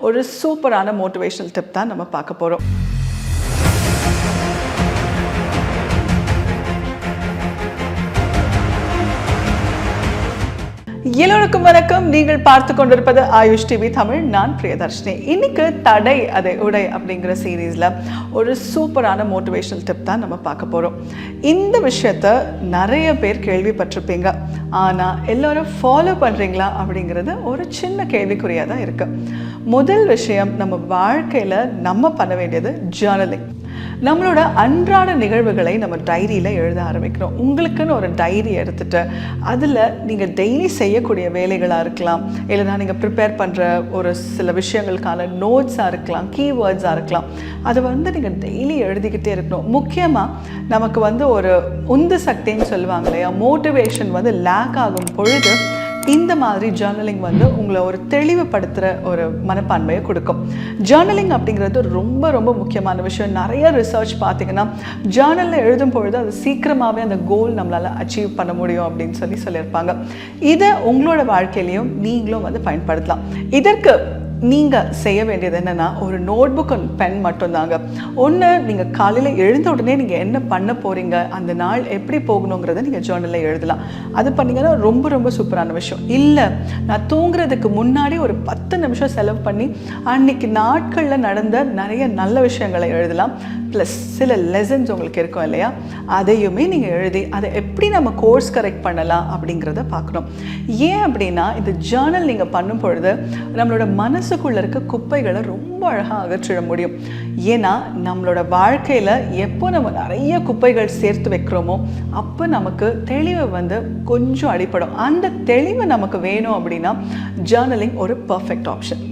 ஒரு சூப்பரான motivational tip தான் நம்ம பார்க்க போகிறோம் எல்லோருக்கும் வணக்கம். நீங்கள் பார்த்து கொண்டிருப்பது ஆயுஷ் டிவி தமிழ். நான் பிரியதர்ஷினி. இன்னைக்கு தடை அதை உடை அப்படிங்கிற சீரீஸில் ஒரு சூப்பரான மோட்டிவேஷனல் டிப் தான் நம்ம பார்க்க போகிறோம் இந்த விஷயத்த நிறைய பேர் கேள்விப்பட்டிருப்பீங்க. ஆனால் எல்லோரும் ஃபாலோ பண்ணுறீங்களா அப்படிங்கிறது ஒரு சின்ன கேள்விக்குறியாக தான் இருக்குது முதல் விஷயம் நம்ம வாழ்க்கையில் நம்ம பண்ண வேண்டியது ஜேர்னலிங் நம்மளோட அன்றாட நிகழ்வுகளை நம்ம டைரியில் எழுத ஆரம்பிக்கிறோம். உங்களுக்குன்னு ஒரு டைரி எடுத்துட்டு அதில் நீங்கள் டெய்லி செய்யக்கூடிய வேலைகளாக இருக்கலாம். இல்லைனா நீங்கள் ப்ரிப்பேர் பண்ணுற ஒரு சில விஷயங்களுக்கான நோட்ஸாக இருக்கலாம் கீவேர்ட்ஸாக இருக்கலாம். அதை வந்து நீங்கள் டெய்லி எழுதிக்கிட்டே இருக்கணும். முக்கியமாக நமக்கு வந்து ஒரு உந்து சக்தின்னு சொல்லுவாங்க இல்லையா? மோட்டிவேஷன் வந்து லேக் ஆகும் பொழுது இந்த மாதிரி ஜேர்னலிங் வந்து உங்களை ஒரு தெளிவுபடுத்துகிற ஒரு மனப்பான்மையை கொடுக்கும். ஜேர்னலிங் அப்படிங்கிறது ரொம்ப ரொம்ப முக்கியமான விஷயம். நிறைய ரிசர்ச் பார்த்தீங்கன்னா ஜேர்னலில் எழுதும் பொழுது அது சீக்கிரமாகவே அந்த கோல் நம்மளால் அச்சீவ் பண்ண முடியும் அப்படின்னு சொல்லி சொல்லியிருப்பாங்க. இதை உங்களோட வாழ்க்கையிலையும் நீங்களும் வந்து பயன்படுத்தலாம். இதற்கு நீங்கள் செய்ய வேண்டியது என்னென்னா ஒரு நோட் புக் அண்ட் பென் மட்டும்தாங்க. ஒன்று நீங்கள் காலையில் எழுந்த உடனே நீங்கள் என்ன பண்ண போகிறீங்க அந்த நாள் எப்படி போகணுங்கிறத நீங்கள் ஜேர்னலில் எழுதலாம். அது பண்ணிங்கன்னா ரொம்ப ரொம்ப சூப்பரான விஷயம். இல்லை நான் தூங்குறதுக்கு முன்னாடி ஒரு பத்து நிமிஷம் செலவு பண்ணி அன்னைக்கு நாட்களில் நடந்த நிறைய நல்ல விஷயங்களை எழுதலாம். ப்ளஸ் சில லெசன்ஸ் உங்களுக்கு இருக்கும் இல்லையா? அதையுமே நீங்கள் எழுதி அதை எப்படி நம்ம கோர்ஸ் கரெக்ட் பண்ணலாம் அப்படிங்கிறத பார்க்கணும். ஏன் அப்படின்னா இந்த ஜேர்னல் நீங்கள் பண்ணும் பொழுது நம்மளோட மனசுக்குள்ளே இருக்க குப்பைகளை ரொம்ப அழகாக அகற்றிட முடியும். ஏன்னா நம்மளோட வாழ்க்கையில் எப்போ நம்ம நிறைய குப்பைகள் சேர்த்து வைக்கிறோமோ அப்போ நமக்கு தெளிவை வந்து கொஞ்சம் அடிப்படும். அந்த தெளிவு நமக்கு வேணும் அப்படின்னா ஜேர்னலிங் ஒரு பர்ஃபெக்ட் ஆப்ஷன்